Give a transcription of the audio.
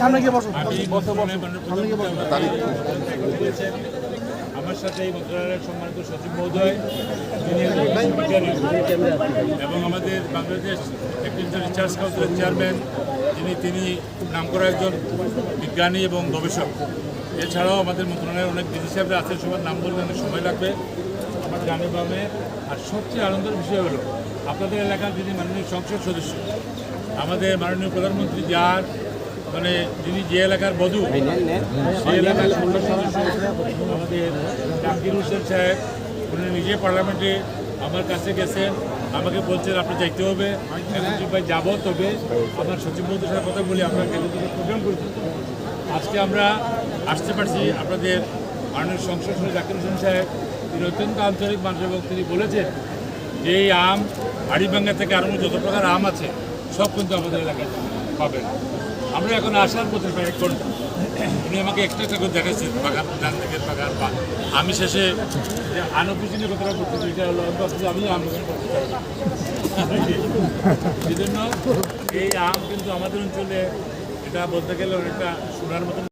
সামনে গিয়ে। আমার সাথে এই মন্ত্রণালয়ের সম্মানিত সচিব মহোদয় এবং আমাদের বাংলাদেশ এগ্রিকালচার রিসার্চ কাউন্সিলের চেয়ারম্যান যিনি তিনি নামকরা একজন বিজ্ঞানী এবং গবেষক এছাড়াও আমাদের মন্ত্রণালয়ের অনেক সাহেবরা আছেন, সবার নাম বলতে অনেক সময় লাগবে জানে পাবে আর সবচেয়ে আনন্দের বিষয় হলো, আপনাদের এলাকার যিনি মাননীয় সংসদ সদস্য, আমাদের মাননীয় প্রধানমন্ত্রী যার মানে যিনি যে এলাকার বধূ সেই এলাকার সংসদ সদস্য, আমাদের জাকির হোসেন সাহেব, উনি নিজে পার্লামেন্টে আমার কাছে গেছেন, আমাকে বলছেন আপনি যাইতে হবে ভাই যাব তবে আমার সচিব মন্ত্রীর সাথে কথা বলি কেন প্রোগ্রাম করছি। আজকে আমরা আসতে পারছি আপনাদের মাননীয় সংসদ সদস্য জাকির হোসেন সাহেব, তিনি অত্যন্ত আন্তরিক মানুষ এবং তিনি বলেছেন যে এই আম হাড়িভাঙ্গা থেকে আরম্ভ যত প্রকার আম আছে, সব কিন্তু আমাদের এলাকায় পাবেন আমরা এখন আসার পথে প্রায় ঘণ্টা উনি আমাকে একটা একটা করে দেখাচ্ছেন, বাগান, ডান থেকে বাগান বা আমি শেষে যে আনঅফিসিয়ালি কথাটা করতেছি এটা হলো আমি আমি করতে। এই জন্য এই আম কিন্তু আমাদের অঞ্চলে এটা বলতে গেলে অনেকটা শোনার মতন